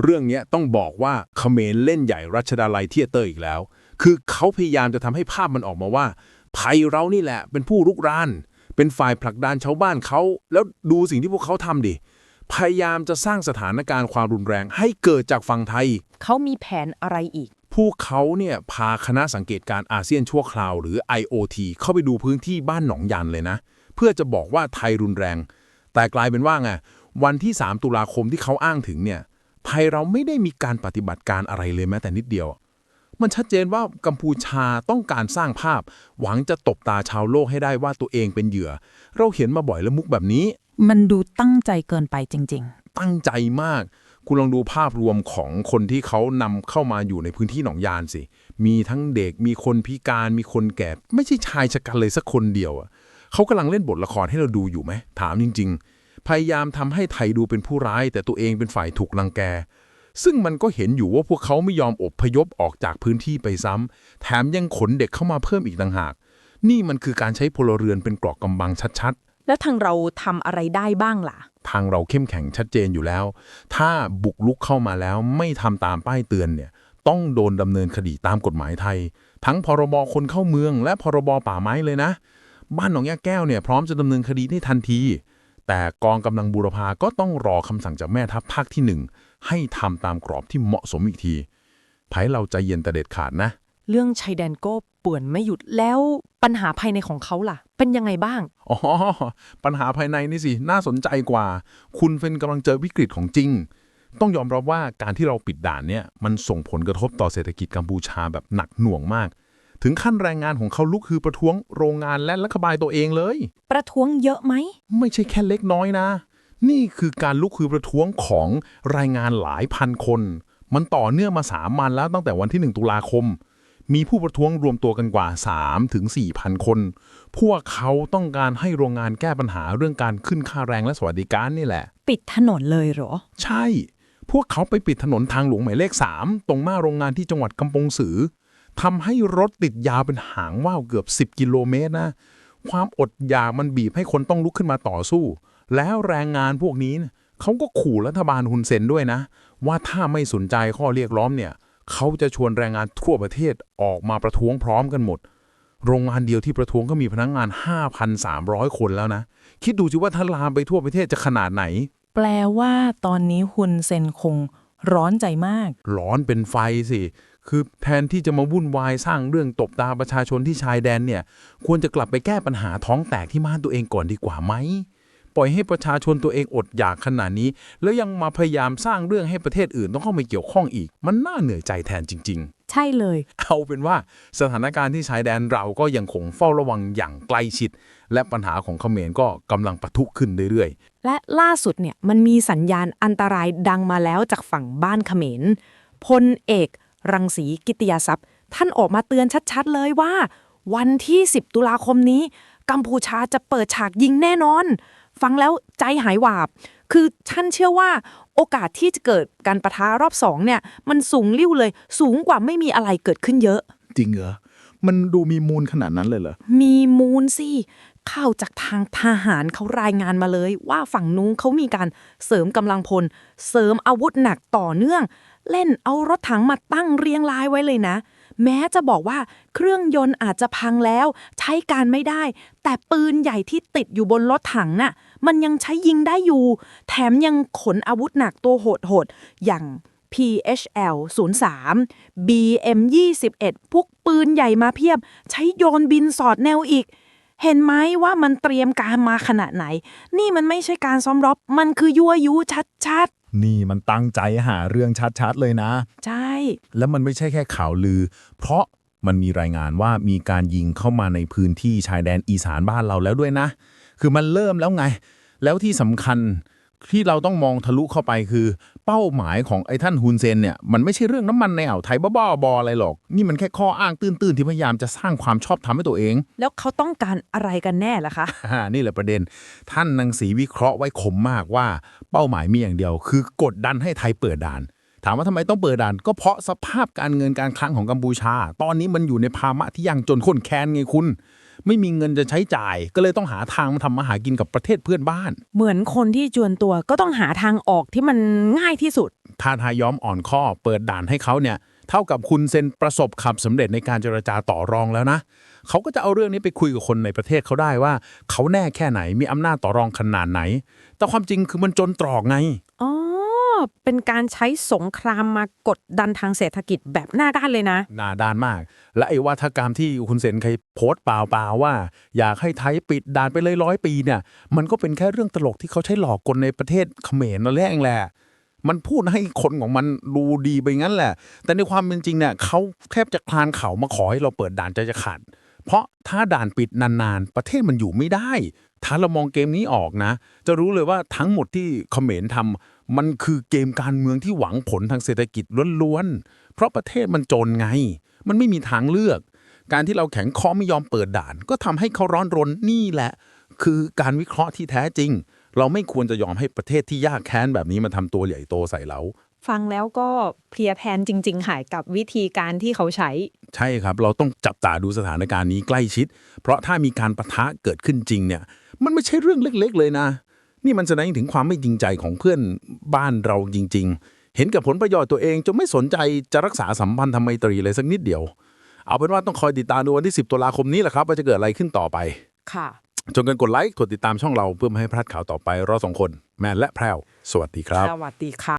เรื่องเนี้ยต้องบอกว่าเขมรเล่นใหญ่รัชดาลัยเทียเตอร์อีกแล้ว คือเขาพยายามจะทำให้ภาพมันออกมาว่าไทยเรานี่แหละ เป็นผู้รุกราน เป็นฝ่ายผลักดันชาวบ้านเขา แล้วดูสิ่งที่พวกเขาทำดิ พยายามจะสร้างสถานการณ์ความรุนแรงให้เกิดจากฝั่งไทย เขามีแผนอะไรอีก พวกเขาเนี่ยพาคณะสังเกตการณ์อาเซียนชั่วคราวหรือ IOT เข้าไปดูพื้นที่บ้านหนองยันเลยนะ เพื่อจะบอกว่าไทยรุนแรง แต่กลายเป็นว่าไงวันที่ 3 ตุลาคมที่เขาอ้างถึงเนี่ย ไทยเราไม่ได้มีการปฏิบัติการอะไรเลยแม้แต่นิดเดียว มันชัดเจนว่ากัมพูชาต้องการสร้างภาพ หวังจะตบตาชาวโลกให้ได้ว่าตัวเองเป็นเหยื่อ เราเห็นมาบ่อยแล้วมุกแบบนี้ มันดูตั้งใจเกินไปจริงตั้งใจมาก คุณลองดูภาพรวมของคนที่เขานำเข้ามาอยู่ในพื้นที่หนองยานสิ มีทั้งเด็กมีคนพิการมีคนแก่ ไม่ใช่ชายชะกันเลยสักคนเดียวอะเขากำลังเล่นบทละครให้เราดูอยู่ไหมถามจริง ๆ พยายามทำให้ไทยดูเป็นผู้ร้าย แต่ตัวเองเป็นฝ่ายถูกรังแก ซึ่งมันก็เห็นอยู่ว่าพวกเขาไม่ยอมอบพยพออกจากพื้นที่ไปซ้ำแถมยังขนเด็กเข้ามาเพิ่มอีกต่างหาก นี่มันคือการใช้พลเรือนเป็นเกราะกำบังชัดๆๆแล้วทางเราทำอะไรได้บ้างล่ะ ทางเราเข้มแข็งชัดเจนอยู่แล้ว ถ้าบุกลุกเข้ามาแล้วไม่ทำตามป้ายเตือนเนี่ย ต้องโดนดำเนินคดีตามกฎหมายไทย ทั้งพรบคนเข้าเมือง และพรบป่าไม้เลยนะ บ้านหนองยาแก้วเนี่ยพร้อมจะดำเนินคดีได้ทันที แต่กองกำลังบูรพาก็ต้องรอคำสั่งจากแม่ทัพภาคที่หนึ่งให้ทำตามกรอบที่เหมาะสมอีกทีไผเราใจเย็นแต่เด็ดขาดนะ เรื่องชายแดนก็ป่วนไม่หยุดแล้วปัญหาภายในของเขาล่ะ เป็นยังไงบ้าง อ๋อ ปัญหาภายในนี่สิ น่าสนใจกว่า คุณเฟนกำลังเจอวิกฤตของจริง ต้องยอมรับว่าการที่เราปิดด่านเนี่ยมันส่งผลกระทบต่อเศรษฐกิจกัมพูชาแบบหนักหน่วงมาก ถึงขั้นแรงงานของเขาลุกคือประท้วงโรงงานและรัฐบาลตัวเองเลย ประท้วงเยอะไหม ไม่ใช่แค่เล็กน้อยนะ นี่คือการลุกคือประท้วงของแรายงานหลายพันคน มันต่อเนื่องมาสามวันแล้วตั้งแต่วันที่ 1 ตุลาคม มีผู้ประท้วงรวมตัวกันกว่า 3 ถึง 4,000 คน พวกเขาต้องการให้โรงงานแก้ปัญหาเรื่องการขึ้นค่าแรงและสวัสดิการนี่แหละ ปิดถนนเลยเหรอ ใช่ พวกเขาไปปิดถนนทางหลวงหมายเลข 3 ตรงหน้าโรงงานที่จังหวัดกำปงสือ ทำให้รถติดยาวเป็นหางว่าวเกือบ 10 กิโลเมตรนะ ความอดอยากมันบีบให้คนต้องลุกขึ้นมาต่อสู้ แล้วแรงงานพวกนี้เนี่ยเขาก็ขู่รัฐบาลฮุนเซนด้วยนะ ว่าถ้าไม่สนใจข้อเรียกร้องเนี่ยเขาจะชวนแรงงานทั่วประเทศออกมาประท้วงพร้อมกันหมด โรงงานเดียวที่ประท้วงก็มีพนักงงาน 5,300 คนแล้วนะ คิดดูสิว่าถ้าลามไปทั่วประเทศจะขนาดไหน แปลว่าตอนนี้ฮุนเซนคงร้อนใจมาก ร้อนเป็นไฟสิ คือแทนที่จะมาวุ่นวายสร้างเรื่องตบตาประชาชนที่ชายแดนเนี่ย ควรจะกลับไปแก้ปัญหาท้องแตกที่บ้านตัวเองก่อนดีกว่าไหม ปล่อยให้ประชาชนตัวเองอดอยากขนาดนี้ แล้วยังมาพยายามสร้างเรื่องให้ประเทศอื่นต้องเข้ามาเกี่ยวข้องอีก มันน่าเหนื่อยใจแทนจริง ๆ ใช่เลย เอาเป็นว่าสถานการณ์ที่ชายแดนเราก็ยังคงเฝ้าระวังอย่างใกล้ชิด และปัญหาของเขมรก็กำลังปะทุขึ้นเรื่อยและล่าสุดเนี่ยมันมีสัญญาณอันตรายดังมาแล้วจากฝั่งบ้านเขมรพลเอก รังสีกิติยาทรัพย์ท่านออกมาเตือนชัดๆเลยว่า วันที่ 10 ตุลาคมนี้ กัมพูชาจะเปิดฉากยิงแน่นอน ฟังแล้วใจหายหวาบ คือท่านเชื่อว่า โอกาสที่จะเกิดการประทะรอบสองเนี่ย มันสูงลิ่วเลย สูงกว่าไม่มีอะไรเกิดขึ้นเยอะ จริงเหรอ มันดูมีมูลขนาดนั้นเลยเหรอ มีมูลสิเข้าจากทางทหารเขารายงานมาเลย ว่าฝั่งนู้นเขามีการเสริมกำลังพล เสริมอาวุธหนักต่อเนื่อง เล่นเอารถถังมาตั้งเรียงรายไว้เลยนะ แม้จะบอกว่าเครื่องยนต์อาจจะพังแล้ว ใช้การไม่ได้ แต่ปืนใหญ่ที่ติดอยู่บนรถถังน่ะ มันยังใช้ยิงได้อยู่ แถมยังขนอาวุธหนักตัวโหดๆอย่าง PHL 03 BM 21พวกปืนใหญ่มาเพียบ ใช้โยนบินสอดแนวอีก เห็นไหมว่ามันเตรียมการมาขนาดไหน นี่มันไม่ใช่การซ้อมรบ มันคือยั่วยุชัดนี่มันตั้งใจหาเรื่องชัดๆเลยนะ ๆ ใช่ แล้วมันไม่ใช่แค่ข่าวลือ เพราะมันมีรายงานว่ามีการยิงเข้ามาในพื้นที่ชายแดนอีสานบ้านเราแล้วด้วยนะ คือมันเริ่มแล้วไง แล้วที่สำคัญ ที่เราต้องมองทะลุเข้าไปคือ เป้าหมายของไอ้ท่านฮุนเซนเนี่ยมันไม่ใช่เรื่องน้ำมันในอ่าวไทยบ้าๆบอๆอะไรหรอก นี่มันแค่ข้ออ้างตื้นๆที่พยายามจะสร้างความชอบธรรมให้ตัวเอง แล้วเขาต้องการอะไรกันแน่ล่ะคะอ่านี่แหละประเด็น ท่านนางศรีวิเคราะห์ไว้คมมากว่าเป้าหมายมีอย่างเดียว คือกดดันให้ไทยเปิดด่าน ถามว่าทำไมต้องเปิดด่าน ก็เพราะสภาพการเงินการคลังของกัมพูชา ตอนนี้มันอยู่ในภาวะที่ยังจนข้นแค้นไงคุณ ไม่มีเงินจะใช้จ่าย ก็เลยต้องหาทางมาทำมาหากินกับประเทศเพื่อนบ้าน เหมือนคนที่จวนตัวก็ต้องหาทางออกที่มันง่ายที่สุดถ้าทายยอมอ่อนข้อเปิดด่านให้เขาเนี่ย เท่ากับคุณเซ็นประสบความสำเร็จในการเจรจาต่อรองแล้วนะเขาก็จะเอาเรื่องนี้ไปคุยกับคนในประเทศเขาได้ว่า เขาแน่แค่ไหนมีอำนาจต่อรองขนาดไหน แต่ความจริงคือมันจนตรอกไงอ๋อ เป็นการใช้สงครามมากดดันทางเศรษฐกิจแบบหน้าด้านเลยนะ หนาด้านมาก และไอ้วัฒกรรมที่คุณเซนเคยโพสต์เปล่าๆว่า อยากให้ไทยปิดด่านไปเลยร้อยปีเนี่ย มันก็เป็นแค่เรื่องตลกที่เขาใช้หลอกคนในประเทศเขมรนั่นแหละเองแหละ มันพูดให้คนของมันดูดีไปงั้นแหละ แต่ในความเป็นจริงเนี่ยเขาแทบจะคลานเขามาขอให้เราเปิดด่านใจจะขาด เพราะถ้าด่านปิดนานๆ ประเทศมันอยู่ไม่ได้ ถ้าเรามองเกมนี้ออกนะ จะรู้เลยว่าทั้งหมดที่เขมรทำ มันคือเกมการเมืองที่หวังผลทางเศรษฐกิจล้วนๆ เพราะประเทศมันจนไง มันไม่มีทางเลือก การที่เราแข็งคอไม่ยอมเปิดด่าน ก็ทำให้เขาร้อนรนนี่แหละ คือการวิเคราะห์ที่แท้จริง เราไม่ควรจะยอมให้ประเทศที่ยากแค้นแบบนี้มาทำตัวใหญ่โตใส่เราฟังแล้วก็เพลียแพนจริง ๆ หายกับวิธีการที่เขาใช้ ใช่ครับ เราต้องจับตาดูสถานการณ์นี้ใกล้ชิด เพราะถ้ามีการประทะเกิดขึ้นจริงเนี่ย มันไม่ใช่เรื่องเล็ก ๆ เลยนะ นี่มันแสดงถึงความไม่จริงใจของเพื่อนบ้านเราจริง ๆ เห็นกับผลประโยชน์ตัวเองจนไม่สนใจจะรักษาสัมพันธไมตรีเลยสักนิดเดียว เอาเป็นว่าต้องคอยติดตามดูวันที่ 10ตุลาคมนี้แหละครับว่าจะเกิดอะไรขึ้นต่อไป ค่ะ จนกันกดไลค์กดติดตามช่องเราเพื่อไม่ให้พลาดข่าวต่อไปเราสองคน แมนและแพรวสวัสดีครับ สวัสดีค่ะ